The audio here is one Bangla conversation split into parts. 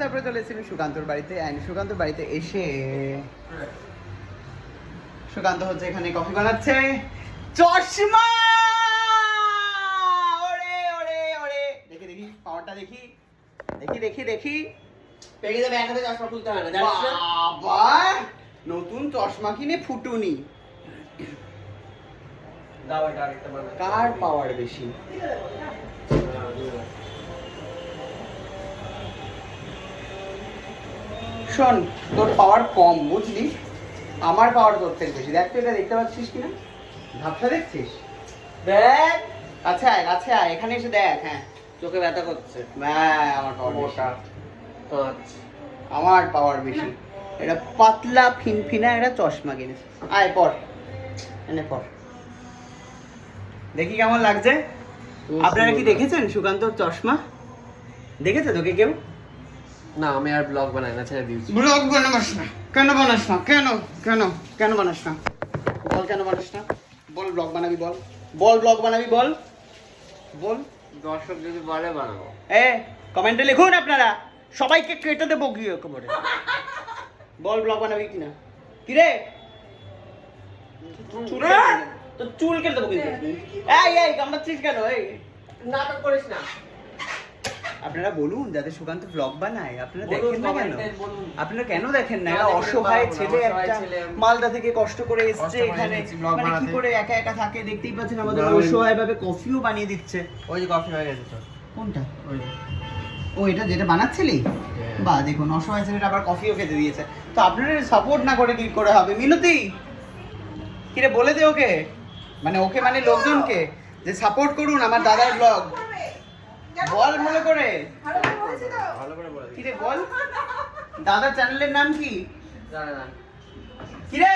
তারপরে চলে এসেছি আমি সুকান্তর বাড়িতে অ্যান্ড সুকান্তর বাড়িতে এসে সুকান্ত হচ্ছে এখানে কফি বানাচ্ছে। চশমা! ওরে ওরে ওরে। দেখি দেখি পাওয়ারটা দেখি। দেখি দেখি দেখি। পেকে যাবে এক চশমা খুলতে হয় না জানিস না? বাবা নতুন চশমা কিনে ফুটুনি। কার পাওয়ার বেশি? শোন তোর পাওয়ার কম বুঝলি? আমার পাওয়ার তোর থেকে বেশি। দেখ তুই এটা দেখতে পাচ্ছিস কিনা? ধাপটা দেখছিস? দেখ! আচ্ছা আয় এখানে এসে দেখ হ্যাঁ। চোখে ব্যথা করছে। হ্যাঁ আমার পাওয়ার বেশি। আমার পাওয়ার বেশি। এটা পাতলা ফিনফিনা একটা চশমা কিনেছে। আয় পর। এনে পর। দেখি কেমন লাগছে। আপনারা কি দেখেছেন সুকান্তর চশমা? দেখেছে তোকে কেউ? না আমি আর ব্লগ বানাই না ছেড়ে দিয়েছি। ব্লগ বানাস না। কেন বানাস না? কেন? কেন? কেন বানাস না? বল কেন বানাস না? বল ব্লগ বানাবি বল। বল ব্লগ বানাবি বল। বল। দর্শক যদি বলে বানাবো। এ কমেন্টে লিখুন আপনারা। সবাইকে কেটে দেবো গিয়ে একেবারে। বল ব্লগ বানাবি কিনা? কি রে। তো চুল কেটে দেবো কিন্তু। এই এই কামড়াচ্ছিস কেন? এই। নাটক করিস না। আপনারা বলুন যাতে সুকান্ত ব্লগ বানায় আপনারা দেখেন না কেন। আপনারা কেন দেখেন না? এরা অসহায় ছেলে একটা মালদা থেকে কষ্ট করে এসছে এখানে। মানে কি করে একা একা থাকে? দেখতেই পাচ্ছেন আমাদের অসহায় ভাবে কফিও বানিয়ে দিচ্ছে। ওই যে কফি হয়ে গেছে তো। কোনটা? ওই। ও এটা যেটা বানাচ্ছিলি? বা দেখুন অসহায় ছেলেটা আবার কফিও খেতে দিয়েছে। তো আপনারা সাপোর্ট না করে কি করে হবে? মিনতি? কিরে বলে দে ওকে। মানে ওকে মানে লোকজনকে। যে সাপোর্ট করুন আমার দাদার ব্লগ বল ভালো করে ভালো করে বলে দাদার চ্যানেলের নাম কি? জানে না। কিরে?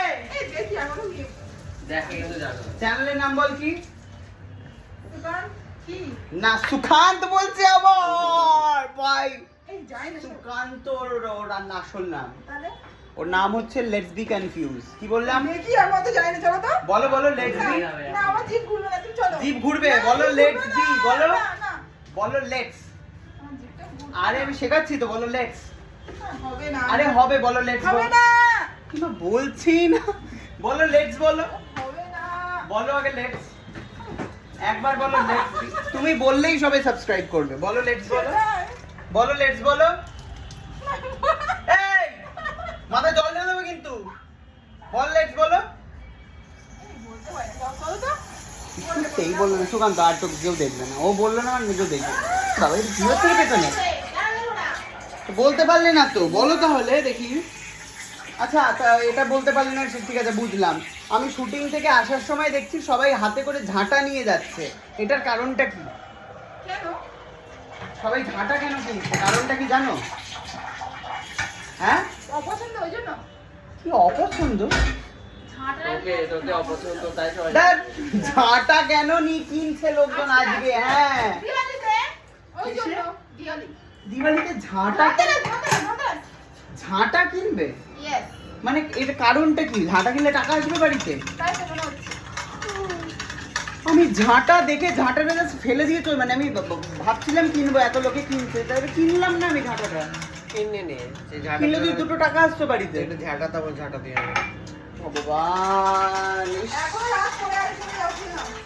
দেখে কিন্তু জানে। চ্যানেলের নাম বল কি? না সুকান্ত বলছে আবার। ভাই সুকান্ত ওর আসল নাম। ওর নাম হচ্ছে লেটস বি কনফিউজ কি বললাম? বলো বলো লেটস বি জিভ ঘুরবে বলো লেটস বি বলো। বলো লেটস আরে আমি শেখাচ্ছি তো বলো লেটস আরে হবে বলো লেটস কিন্তু বলছি না। বলো লেটস বলো। বলো আগে লেটস একবার বলো লেটস তুমি বললেই সবাই সাবস্ক্রাইব করবে। বলো লেটস বলো। বলো লেটস বলো। এই! মাথায় জল ঢেলে দেবো কিন্তু। বল লেটস বলো। সেই বলল না সুকান্ত আর তো কেউ দেখবে না। ও বলল না আর নিজেও দেখবে বাবা এটা কি হচ্ছে রে পেছনে বলতে পারলে না তো বলো তাহলে দেখি। আচ্ছা তা এটা বলতে পারলে না ঠিক আছে বুঝলাম। আমি শুটিং থেকে আসার সময় দেখছি সবাই হাতে করে ঝাঁটা নিয়ে যাচ্ছে। এটার কারণটা কি? সবাই ঝাঁটা কেন কিনছে? কারণটা কি জানো? হ্যাঁ? অপছন্দ ওই জন্য। কি অপছন্দ? তোকে তোকে অপছন্দ তাই সবাই দেখ, ঝাঁটা কেন নি কিনছে লোকজন আজকে? হ্যাঁ। দিওয়ালিতে? ঝাঁটা ঝাঁটা কিনবে? মানে এটা কারণটা কি? ঝাঁটা কিনলে টাকা আসবে বাড়িতে? আমি ঝাঁটা দেখে ঝাঁটা just ফেলে দিয়ে চল মানে আমি ভাবছিলাম কিনবো এত লোকে কিনছে তাহলে কিনলাম না আমি ঝাঁটাটা। কিনে নে ঝাঁটা কিনলে দুটো টাকা আসতো বাড়িতে। ঝাঁটা তারপর ঝাঁটা দিয়ে ভগবান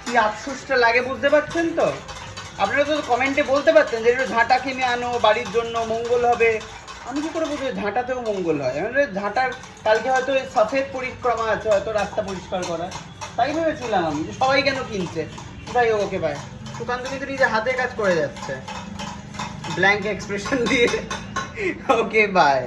কি আফসোসটা লাগে বুঝতে পারছেন তো? আপনারা তো কমেন্টে বলতে পারতেন যে একটু ঝাঁটা কিনে আনো বাড়ির জন্য মঙ্গল হবে। আমি কি করে বুঝব ঝাঁটাতেও মঙ্গল হয়? ঝাঁটার কালকে হয়তো সফেদ পরিক্রমা আছে হয়তো রাস্তা পরিষ্কার করা তাই ভেবেছিলাম আমি যে সবাই কেন কিনছে? যাই হোক ওকে বাই সুকান্ত কিন্তু নিজে হাতে কাজ করে যাচ্ছে। ব্ল্যাঙ্ক এক্সপ্রেশন দিয়ে। Okay bye